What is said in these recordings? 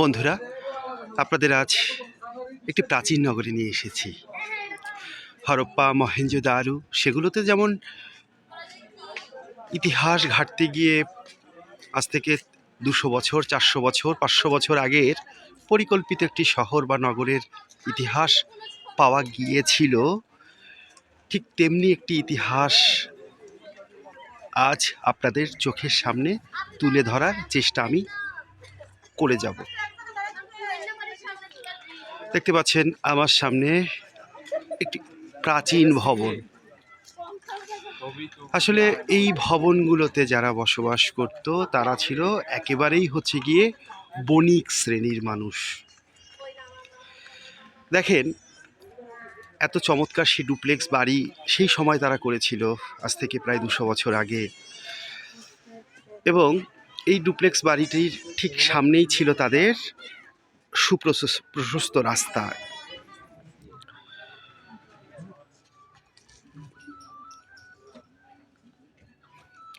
বন্ধুরা, আপনাদের আজ একটি প্রাচীন নগরে নিয়ে এসেছি। হরপ্পা মহেঞ্জোদারু সেগুলোতে যেমন ইতিহাস ঘাটতে গিয়ে আজ থেকে দুশো বছর, চারশো বছর, পাঁচশো বছর আগের পরিকল্পিত একটি শহর বা নগরের ইতিহাস পাওয়া গিয়েছিল, ঠিক তেমনি একটি ইতিহাস আজ আপনাদের চোখের সামনে তুলে ধরার চেষ্টা আমি করে যাব। দেখতে পাচ্ছেন আমার সামনে একটি প্রাচীন ভবন। আসলে এই ভবনগুলোতে যারা বসবাস করত, তারা ছিল একেবারেই হচ্ছে গিয়ে বণিক শ্রেণির মানুষ। দেখেন, এত চমৎকার সেই ডুপ্লেক্স বাড়ি সেই সময় তারা করেছিল, আজ থেকে প্রায় দুশো বছর আগে। এবং এই ডুপ্লেক্স বাড়িটির ঠিক সামনেই ছিল তাদের সুপ্রশস্ত প্রশস্ত রাস্তা।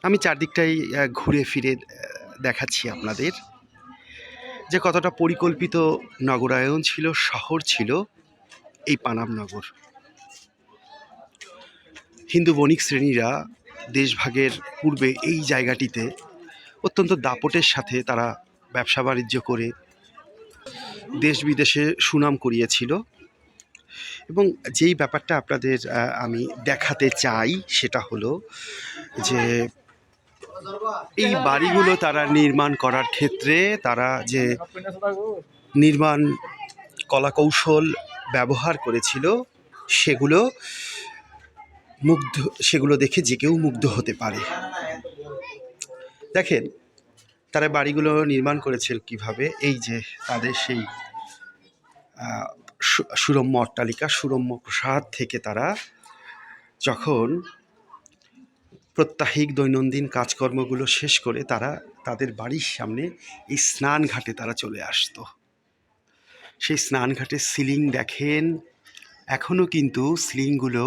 আমি চারদিকটাই ঘুরে ফিরে দেখাচ্ছি আপনাদের। যে কতটা পরিকল্পিত নগরায়ন ছিল, শহর ছিল, এই পানাম নগর। হিন্দু বণিক শ্রেণীরা দেশভাগের পূর্বে এই জায়গাটিতে অত্যন্ত দাপটের সাথে তারা ব্যবসা বাণিজ্য করে দেশ বিদেশে সুনাম করিয়েছিল। এবং যেই ব্যাপারটা আপনাদের আমি দেখাতে চাই সেটা হলো যে এই বাড়িগুলো তারা নির্মাণ করার ক্ষেত্রে তারা যে নির্মাণ কলাকৌশল ব্যবহার করেছিল, সেগুলো মুগ্ধ, সেগুলো দেখে যে কেউ মুগ্ধ হতে পারে। দেখেন, তারা বাড়িগুলো নির্মাণ করেছিল কীভাবে? এই যে তাদের সেই সুরম্য অট্টালিকা, সুরম্য প্রসাদ থেকে তারা যখন প্রত্যাহিক দৈনন্দিন কাজকর্মগুলো শেষ করে তারা তাদের বাড়ির সামনে এই স্নান ঘাটে তারা চলে আসতো। সেই স্নান ঘাটের সিলিং দেখেন এখনও কিন্তু সিলিংগুলো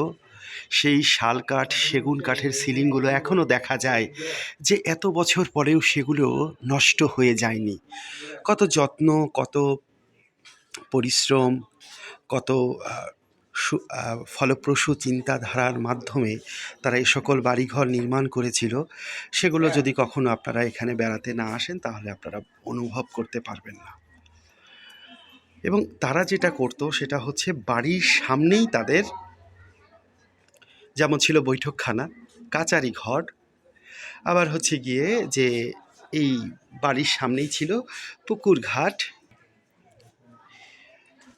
সেই শাল কাঠ, সেগুন কাঠের সিলিংগুলো এখনও দেখা যায় যে এত বছর পরেও সেগুলো নষ্ট হয়ে যায়নি। কত যত্ন, কত পরিশ্রম, কত ফলপ্রসূ চিন্তাধারার মাধ্যমে তারা এই সকল বাড়িঘর নির্মাণ করেছিল, সেগুলো যদি কখনো আপনারা এখানে বেড়াতে না আসেন, তাহলে আপনারা অনুভব করতে পারবেন না। এবং তারা যেটা করতো, সেটা হচ্ছে বাড়ির সামনেই তাদের যেমন ছিল বৈঠকখানা, কাচারি ঘর। আবার হচ্ছে গিয়ে যে এই বাড়ির সামনেই ছিল পুকুর ঘাট।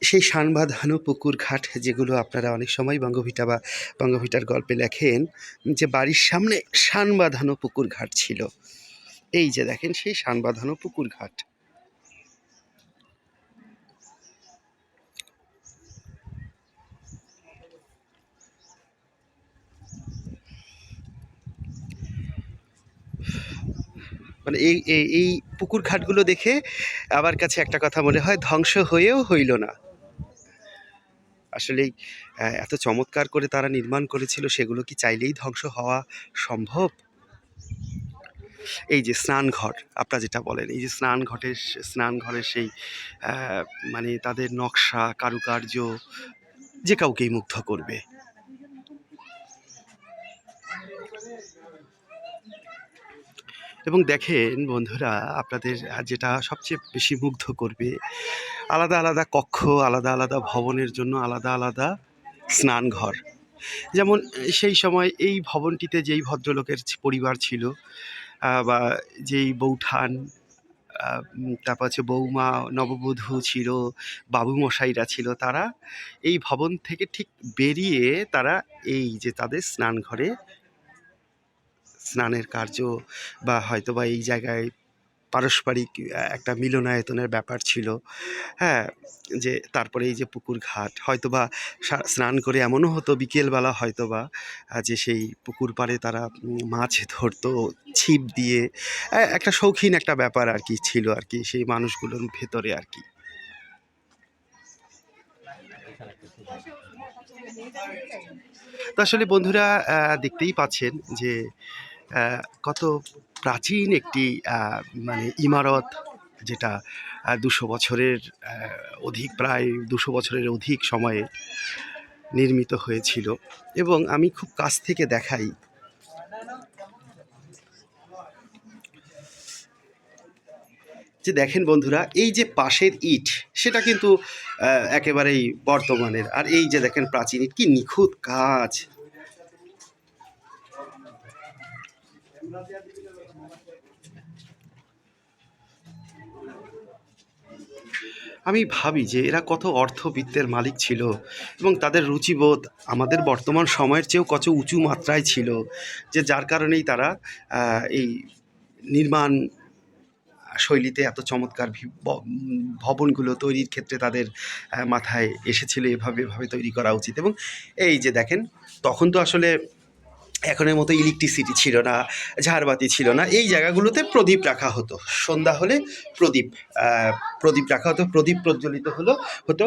সেই শান বাঁধানো পুকুর ঘাট যেগুলো আপনারা অনেক সময় বঙ্গভিটা বা বঙ্গভিটার গল্পে লেখেন, যে বাড়ির সামনে শান বাঁধানো পুকুর ঘাট ছিল। এই যে দেখেন সেই শান বাঁধানো পুকুর ঘাট। মানে এই এই পুকুর ঘাটগুলো দেখে আমার কাছে একটা কথা মনে হয়, ধ্বংস হয়েও হইল না। আসলেই এত চমৎকার করে তারা নির্মাণ করেছিল, সেগুলো কি চাইলেই ধ্বংস হওয়া সম্ভব? এই যে স্নান ঘর, আপনারা যেটা বলেন, এই যে স্নান ঘটের, স্নান ঘরের সেই মানে তাদের নকশা, কারুকার্য, যে কাউকেই মুগ্ধ করবে। এবং দেখেন বন্ধুরা, আপনাদের যেটা সবচেয়ে বেশি মুগ্ধ করবে, আলাদা আলাদা কক্ষ, আলাদা আলাদা ভবনের জন্য আলাদা আলাদা স্নানঘর। যেমন সেই সময় এই ভবনটিতে যেই ভদ্রলোকের পরিবার ছিল বা যেই বৌঠান তারপর হচ্ছে বৌমা, নববধূ ছিল বাবু মশাইরা ছিল, তারা এই ভবন থেকে ঠিক বেরিয়ে তারা এই যে তাদের স্নানঘরে স্নানের কার্য বা হয়তো বা এই জায়গায় পারস্পরিক একটা মিলনায়তনের ব্যাপার ছিল। হ্যাঁ যে তারপরে এই যে পুকুর ঘাট হয়তো বা স্নান করে এমনও হতো বিকেলবেলা হয়তো বা যে সেই পুকুর পাড়ে তারা মাছ ধরতো, ছিপ দিয়ে একটা শৌখিন একটা ব্যাপার আর কি ছিল আর কি, সেই মানুষগুলোর ভেতরে আর কি। তো আসলে বন্ধুরা দেখতেই পাচ্ছেন যে কত প্রাচীন একটি মানে ইমারত যেটা দুশো বছরের অধিক, প্রায় দুশো বছরের অধিক সময়ে নির্মিত হয়েছিল। এবং আমি খুব কাছ থেকে দেখাই। যে দেখেন বন্ধুরা, এই যে পাশের ইট, সেটা কিন্তু একেবারেই বর্তমানের। আর এই যে দেখেন প্রাচীন ইট, কি নিখুঁত কাজ। আমি ভাবি যে এরা কত অর্থবিত্তের মালিক ছিল এবং তাদের রুচিবোধ আমাদের বর্তমান সময়ের চেয়েও কত উঁচু মাত্রায় ছিল, যে যার কারণেই তারা এই নির্মাণ শৈলীতে এত চমৎকার ভবনগুলো তৈরির ক্ষেত্রে তাদের মাথায় এসেছিল এভাবে এভাবে তৈরি করা উচিত। এবং এই যে দেখেন, তখন তো আসলে এখনের মতো ইলেকট্রিসিটি ছিল না, ঝাড়বাতি ছিল না, এই জায়গাগুলোতে প্রদীপ রাখা হতো। সন্ধ্যা হলে প্রদীপ প্রদীপ রাখা হতো। প্রদীপ প্রজ্বলিত হলো, হতো।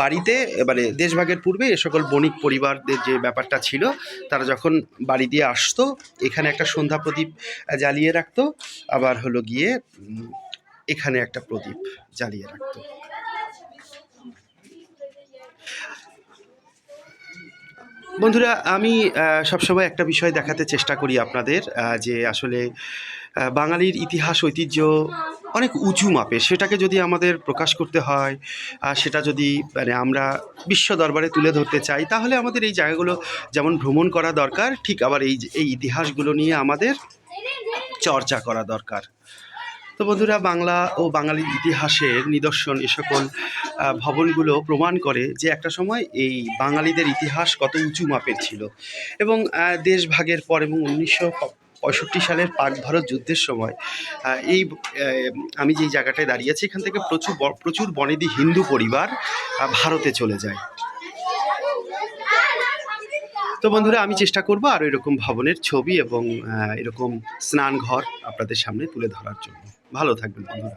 বাড়িতে মানে দেশভাগের পূর্বে এ সকল বণিক পরিবারদের যে ব্যাপারটা ছিল, তারা যখন বাড়ি দিয়ে আসতো, এখানে একটা সন্ধ্যা প্রদীপ জ্বালিয়ে রাখতো। আবার হলো গিয়ে এখানে একটা প্রদীপ জ্বালিয়ে রাখতো। বন্ধুরা, আমি সবসময় একটা বিষয় দেখাতে চেষ্টা করি আপনাদের যে আসলে বাঙালির ইতিহাস, ঐতিহ্য অনেক উঁচু মাপে সেটাকে যদি আমাদের প্রকাশ করতে হয়, আর সেটা যদি মানে আমরা বিশ্ব দরবারে তুলে ধরতে চাই, তাহলে আমাদের এই জায়গাগুলো যেমন ভ্রমণ করা দরকার, ঠিক আবার এই এই ইতিহাসগুলো নিয়ে আমাদের চর্চা করা দরকার। তো বন্ধুরা, বাংলা ও বাঙালির ইতিহাসের নিদর্শন এ সকল ভবনগুলো প্রমাণ করে যে একটা সময় এই বাঙালিদের ইতিহাস কত উঁচু মাপের ছিল। এবং দেশভাগের পর এবং উনিশশো পঁয়ষট্টি সালের পাক ভারত যুদ্ধের সময় এই আমি যেই জায়গাটায় দাঁড়িয়ে আছি, এখান থেকে প্রচুর প্রচুর বনেদি হিন্দু পরিবার ভারতে চলে যায়। তো বন্ধুরা, আমি চেষ্টা করব আরও এরকম ভবনের ছবি এবং এরকম স্নানঘর আপনাদের সামনে তুলে ধরার জন্য। ভালো থাকবেন বন্ধুরা।